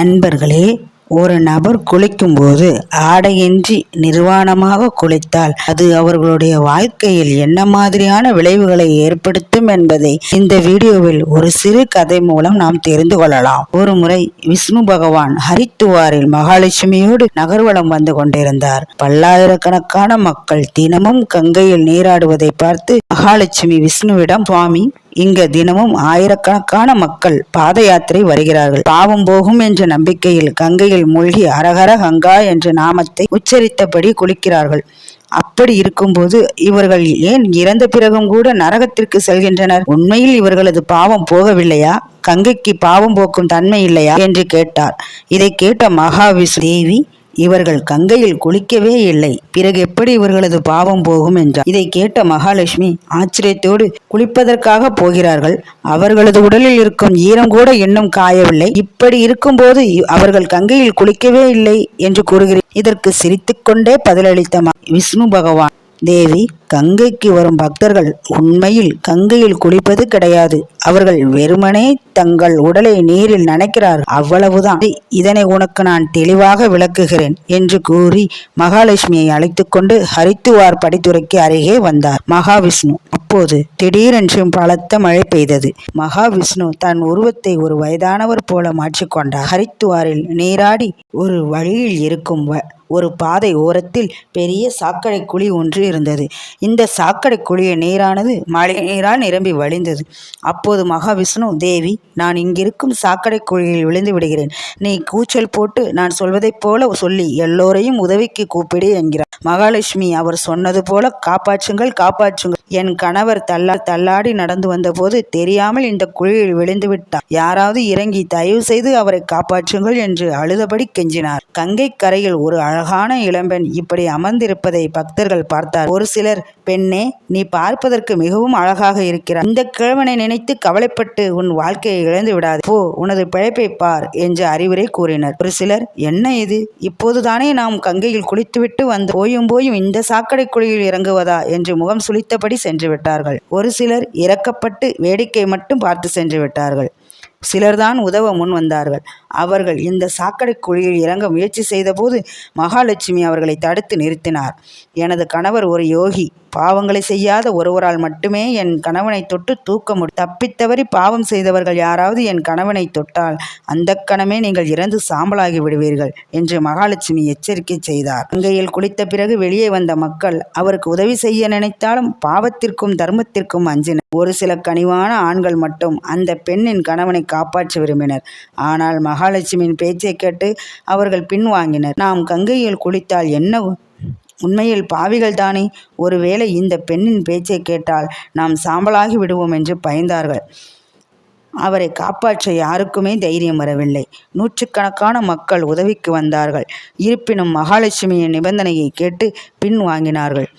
அன்பர்களே ஒரு நபர் குளிக்கும்போது ஆடையின்றி நிர்வாணமாக குளித்தால் அது அவர்களுடைய வாழ்க்கையில் என்ன மாதிரியான விளைவுகளை ஏற்படுத்தும் என்பதை இந்த வீடியோவில் ஒரு சிறு கதை மூலம் நாம் தெரிந்து கொள்ளலாம். ஒரு முறை விஷ்ணு பகவான் ஹரித்துவாரில் மகாலட்சுமியோடு நகர்வலம் வந்து கொண்டிருந்தார். பல்லாயிரக்கணக்கான மக்கள் தினமும் கங்கையில் நீராடுவதை பார்த்து மகாலட்சுமி விஷ்ணுவிடம் சுவாமி இங்க தினமும் ஆயிரக்கணக்கான மக்கள் பாத யாத்திரை வருகிறார்கள். பாவம் போகும் என்ற நம்பிக்கையில் கங்கையில் மூழ்கி அரகர கங்கா என்ற நாமத்தை உச்சரித்தபடி குளிக்கிறார்கள். அப்படி இருக்கும்போது இவர்கள் ஏன் இறந்த பிறகும் கூட நரகத்திற்கு செல்கின்றனர்? உண்மையில் இவர்களது பாவம் போகவில்லையா? கங்கைக்கு பாவம் போக்கும் தன்மை இல்லையா? என்று கேட்டார். இதை கேட்ட மகாவிஷ்ணு தேவி இவர்கள் கங்கையில் குளிக்கவே இல்லை. பிறகு எப்படி இவர்களது பாவம் போகும் என்றார் இதை கேட்ட மகாலட்சுமி ஆச்சரியத்தோடு குளிப்பதற்காக போகிறார்கள். அவர்களது உடலில் இருக்கும் ஈரம் கூட இன்னும் காயவில்லை. இப்படி இருக்கும்போது அவர்கள் கங்கையில் குளிக்கவே இல்லை என்று கூறுகிறேன் இதற்கு சிரித்துக்கொண்டே பதிலளித்த விஷ்ணு பகவான் தேவி கங்கைக்கு வரும் பக்தர்கள் உண்மையில் கங்கையில் குளிப்பது கிடையாது. அவர்கள் வெறுமனே தங்கள் உடலை நீரில் நனைக்கிறார் அவ்வளவுதான். இதனை உனக்கு நான் தெளிவாக விளக்குகிறேன் என்று கூறி மகாலட்சுமியை அழைத்து கொண்டு ஹரித்துவார் படித்துறைக்கு அருகே வந்தார். மகாவிஷ்ணு அப்போது திடீரென்று பலத்த மழை பெய்தது. மகாவிஷ்ணு தன் உருவத்தை ஒரு வயதானவர் போல மாற்றிக்கொண்டார். ஹரித்துவாரில் நீராடி ஒரு வழியில் இருக்கும் ஒரு பாதை ஓரத்தில் பெரிய சாக்கடை குழி ஒன்று இருந்தது. இந்த சாக்கடை குழிய நீரானது மழை நீரால் நிரம்பி வழிந்தது. அப்போது மகாவிஷ்ணு தேவி நான் இங்கிருக்கும் சாக்கடை குழியில் விழுந்து விடுகிறேன். நீ கூச்சல் போட்டு நான் சொல்வதைப் போல சொல்லி எல்லோரையும் உதவிக்கு கூப்பிடு என்கிறார். மகாலட்சுமி அவர் சொன்னது போல காப்பாற்றுங்கள் காப்பாற்றுங்கள். என் கணவர் தள்ளா தள்ளாடி நடந்து வந்தபோது தெரியாமல் இந்த குழியில் விழுந்து விட்டார். யாராவது இறங்கி தயவு செய்து அவரை காப்பாற்றுங்கள் என்று அழுதபடி கெஞ்சினார். கங்கை கரையில் ஒரு அழ அழகான இளம்பெண் இப்படி அமர்ந்திருப்பதை பக்தர்கள் பார்த்தார். ஒரு சிலர் பெண்ணே நீ பார்ப்பதற்கு மிகவும் அழகாக இருக்கிறார் இந்த கிழவனை நினைத்து கவலைப்பட்டு உன் வாழ்க்கையை இழந்து விடாது. போ உனது பிழைப்பை பார் என்று அறிவுரை கூறினர். ஒரு சிலர் என்ன இது? இப்போதுதானே நாம் கங்கையில் குளித்துவிட்டு வந்து போயும் போயும் இந்த சாக்கடை குழியில் இறங்குவதா? என்று முகம் சுளித்தபடி சென்று விட்டார்கள். ஒரு சிலர் இறக்கப்பட்டு வேடிக்கை மட்டும் பார்த்து சென்று விட்டார்கள். சிலர்தான் உதவ முன் வந்தார்கள். அவர்கள் இந்த சாக்கடை குழியில் இறங்க முயற்சி செய்தபோது மகாலட்சுமி அவர்களை தடுத்து நிறுத்தினார். எனது கணவர் ஒரு யோகி. பாவங்களை செய்யாத ஒருவரால் மட்டுமே என் கணவனை தொட்டு தூக்க முடியும் தப்பித்தவறி பாவம் செய்தவர்கள் யாராவது என் கணவனை தொட்டால் அந்த கணமே நீங்கள் இறந்து சாம்பலாகி விடுவீர்கள் என்று மகாலட்சுமி எச்சரிக்கை செய்தார். கங்கையில் குளித்த பிறகு வெளியே வந்த மக்கள் அவருக்கு உதவி செய்ய நினைத்தாலும் பாவத்திற்கும் தர்மத்திற்கும் அஞ்சினர் ஒரு சில கனிவான ஆண்கள் மட்டும் அந்த பெண்ணின் கணவனை காப்பாற்ற விரும்பினர். ஆனால் மகாலட்சுமியின் பேச்சை கேட்டு அவர்கள் பின்வாங்கினர். நாம் கங்கையில் குளித்தால் என்ன உண்மையில் பாவிகள் தானே? ஒருவேளை இந்த பெண்ணின் பேச்சை கேட்டால் நாம் சாம்பலாகி விடுவோம் என்று பயந்தார்கள். அவரை காப்பாற்ற யாருக்குமே தைரியம் வரவில்லை. நூற்றுக்கணக்கான மக்கள் உதவிக்கு வந்தார்கள். இருப்பினும் மகாலட்சுமியின் நிபந்தனையை கேட்டு பின் வாங்கினார்கள்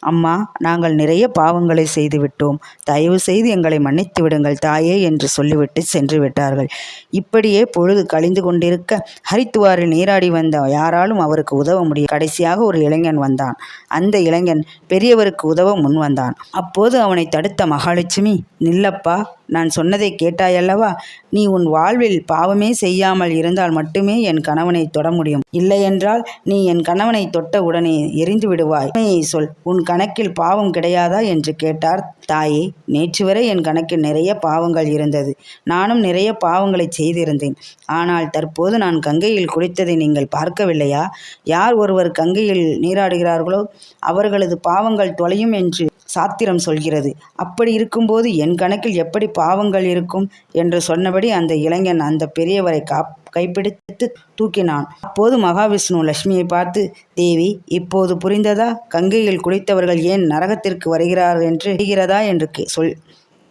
அம்மா நாங்கள் நிறைய பாவங்களை செய்துவிட்டோம். தயவு செய்து எங்களை மன்னித்து விடுங்கள் தாயே என்று சொல்லிவிட்டு சென்று விட்டார்கள். இப்படியே பொழுது கழிந்து கொண்டிருக்க ஹரித்துவாரில் நீராடி வந்த யாராலும் அவருக்கு உதவ முடியும் கடைசியாக ஒரு இளைஞன் வந்தான். அந்த இளைஞன் பெரியவருக்கு உதவ முன் வந்தான். அப்போது அவனை தடுத்த மகாலட்சுமி நில்லப்பா நான் சொன்னதை கேட்டாயல்லவா நீ உன் வாழ்வில் பாவமே செய்யாமல் இருந்தால் மட்டுமே என் கணவனை தொட முடியும். இல்லையென்றால் நீ என் கணவனை தொட்ட உடனே எரிந்து விடுவாய். சொல். உன் கணக்கில் பாவம் கிடையாதா? என்று கேட்டார் தாயே. நேற்று வரை என் கணக்கில் நிறைய பாவங்கள் இருந்தது. நானும் நிறைய பாவங்களை செய்திருந்தேன். ஆனால் தற்போது நான் கங்கையில் குளித்ததை நீங்கள் பார்க்கவில்லையா? யார் ஒருவர் கங்கையில் நீராடுகிறார்களோ அவர்களது பாவங்கள் தொலையும் என்று சாத்திரம் சொல்கிறது. அப்படி இருக்கும்போது என் கணக்கில் எப்படி பாவங்கள் இருக்கும் என்று சொன்னபடி அந்த இளைஞன் அந்த பெரியவரை காப் கைப்பிடித்து தூக்கினான். அப்போது மகாவிஷ்ணு லட்சுமியை பார்த்து தேவி இப்போது புரிந்ததா? கங்கையில் குளித்தவர்கள் ஏன் நரகத்திற்கு வருகிறார்கள் என்று தெரிகிறதா என்று சொல்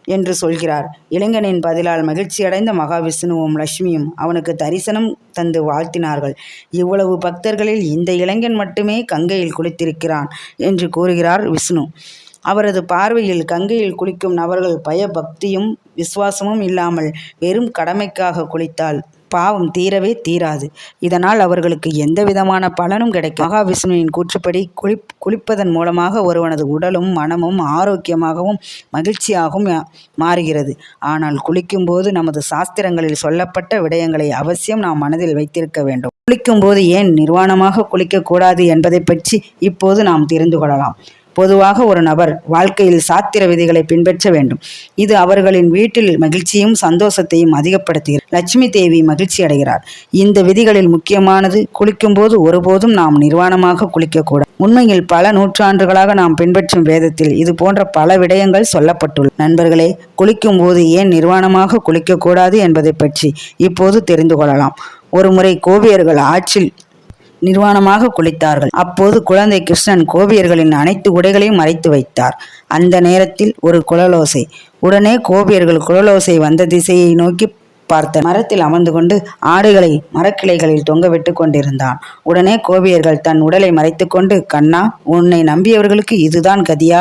என்று சொல்கிறார். இளைஞனின் பதிலால் மகிழ்ச்சியடைந்த மகாவிஷ்ணுவும் லட்சுமியும் அவனுக்கு தரிசனம் தந்து வாழ்த்தினார்கள். இவ்வளவு பக்தர்களில் இந்த இளைஞன் மட்டுமே கங்கையில் குளித்திருக்கிறான் என்று கூறுகிறார் விஷ்ணு. அவரது பார்வையில் கங்கையில் குளிக்கும் நபர்கள் பயபக்தியும் விசுவாசமும் இல்லாமல் வெறும் கடமைக்காக குளித்தால் பாவம் தீரவே தீராது. இதனால் அவர்களுக்கு எந்த விதமான பலனும் கிடைக்கும் மகாவிஷ்ணுவின் கூற்றுப்படி குளி குளிப்பதன் மூலமாக ஒருவனது உடலும் மனமும் ஆரோக்கியமாகவும் மகிழ்ச்சியாகவும் மாறுகிறது. ஆனால் குளிக்கும்போது நமது சாஸ்திரங்களில் சொல்லப்பட்ட விடயங்களை அவசியம் நாம் மனதில் வைத்திருக்க வேண்டும். குளிக்கும்போது ஏன் நிர்வாணமாக குளிக்கக்கூடாது என்பதை பற்றி இப்போது நாம் தெரிந்து கொள்ளலாம். பொதுவாக ஒரு நபர் வாழ்க்கையில் சாத்திர விதிகளை பின்பற்ற வேண்டும். இது அவர்களின் வீட்டில் மகிழ்ச்சியும் சந்தோஷத்தையும் அதிகப்படுத்துகிறது. லட்சுமி தேவி மகிழ்ச்சி அடைகிறார். இந்த விதிகளில் முக்கியமானது குளிக்கும்போது ஒருபோதும் நாம் நிர்வாணமாக குளிக்கக்கூடாது. உண்மையில் பல நூற்றாண்டுகளாக நாம் பின்பற்றும் வேதத்தில் இது போன்ற பல விடயங்கள் சொல்லப்பட்டுள்ளன. நண்பர்களே குளிக்கும் போது ஏன் நிர்வாணமாக குளிக்கக்கூடாது என்பதை பற்றி இப்போது தெரிந்து கொள்ளலாம். ஒருமுறை கோவியர்கள் ஆற்றில் நிர்வாணமாக குளித்தார்கள். அப்போது குழந்தை கிருஷ்ணன் கோபியர்களின் அனைத்து உடைகளையும் மறைத்து வைத்தார். அந்த நேரத்தில் ஒரு குழலோசை உடனே கோபியர்கள் குழலோசை வந்த திசையை நோக்கி பார்த்த மரத்தில் அமர்ந்து கொண்டு ஆடுகளை மரக்கிளைகளில் தொங்கவிட்டு கொண்டிருந்தான். உடனே கோபியர்கள் தன் உடலை மறைத்துக்கொண்டு கண்ணா உன்னை நம்பியவர்களுக்கு இதுதான் கதியா?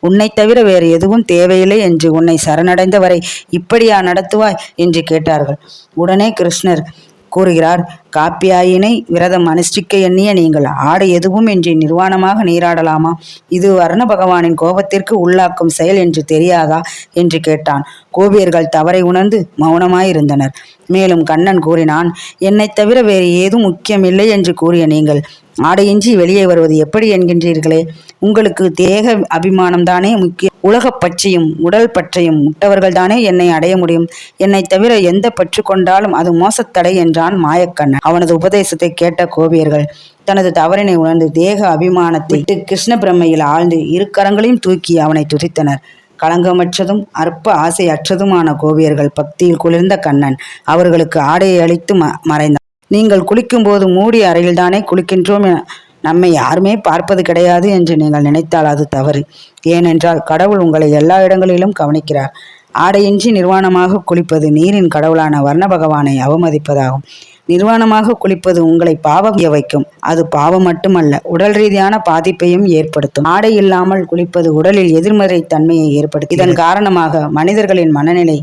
உன்னை தவிர வேறு எதுவும் தேவையில்லை என்று உன்னை சரணடைந்தவரை இப்படியா நடத்துவாய்? என்று கேட்டார்கள். உடனே கிருஷ்ணர் கூறுகிறார் காப்பியாயினை விரதம் அனுஷ்டிக்க எண்ணிய நீங்கள் ஆடை எதுவும் இன்றி நிர்வாணமாக நீராடலாமா? இது வர்ண பகவானின் கோபத்திற்கு உள்ளாக்கும் செயல் என்று தெரியாதா? என்று கேட்டான். கோபியர்கள் தவறை உணர்ந்து மௌனமாயிருந்தனர். மேலும் கண்ணன் கூறினான் என்னைத் தவிர வேறு ஏதும் முக்கியமில்லை என்று கூறிய நீங்கள் ஆடையின்றி வெளியே வருவது எப்படி என்கின்றீர்களே? உங்களுக்கு தேக அபிமானம்தானே முக்கிய உலகப் பற்றியும் உடல் பற்றையும் முட்டவர்கள்தானே என்னை அடைய முடியும்? என்னை தவிர எந்த பற்று கொண்டாலும் அது மோசத்தடை என்றான் மாயக்கண்ணன். அவனது உபதேசத்தை கேட்ட கோபியர்கள் தனது தவறினை உணர்ந்து தேக அபிமானத்தை கிருஷ்ண பிரம்மையில் ஆழ்ந்து இரு கரங்களையும் தூக்கி அவனை துதித்தனர். களங்கமற்றதும் அற்ப ஆசை அற்றதுமான கோபியர்கள் பக்தியில் குளிர்ந்த கண்ணன் அவர்களுக்கு ஆடையை அளித்து ம மறைந்தார் நீங்கள் குளிக்கும்போது மூடி அறையில்தானே குளிக்கின்றோம் என நம்மை யாருமே பார்ப்பது கிடையாது என்று நீங்கள் நினைத்தால் அது தவறு. ஏனென்றால் கடவுள் உங்களை எல்லா இடங்களிலும் கவனிக்கிறார். ஆடையின்றி நிர்வாணமாக குளிப்பது நீரின் கடவுளான வர்ண பகவானை அவமதிப்பதாகும். நிர்வாணமாக குளிப்பது உங்களை பாவம் வைக்கும். அது பாவம் மட்டுமல்ல உடல் ரீதியான பாதிப்பையும் ஏற்படுத்தும். ஆடை இல்லாமல் குளிப்பது உடலில் எதிர்மறை தன்மையை ஏற்படுத்தும் இதன் காரணமாக மனிதர்களின் மனநிலை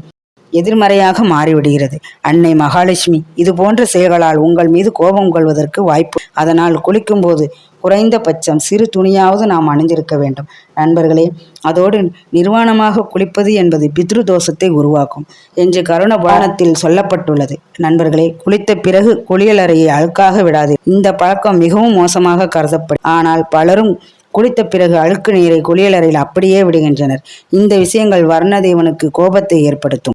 எதிர்மறையாக மாறிவிடுகிறது. அன்னை மகாலட்சுமி இது போன்ற செயல்களால் உங்கள் மீது கோபம் கொள்வதற்கு வாய்ப்பு. அதனால் குளிக்கும்போது குறைந்தபட்சம் சிறு துணியாவது நாம் அணிந்திருக்க வேண்டும். நண்பர்களே அதோடு நிர்வாணமாக குளிப்பது என்பது பித்ரு தோஷத்தை உருவாக்கும் என்று கருண புராணத்தில் சொல்லப்பட்டுள்ளது. நண்பர்களே குளித்த பிறகு குளியலறையை அழுக்காக விடாது. இந்த பழக்கம் மிகவும் மோசமாக கருதப்படும் ஆனால் பலரும் குளித்த பிறகு அழுக்கு நீரை குளியலறையில் அப்படியே விடுகின்றனர். இந்த விஷயங்கள் வர்ணதேவனுக்கு கோபத்தை ஏற்படுத்தும்.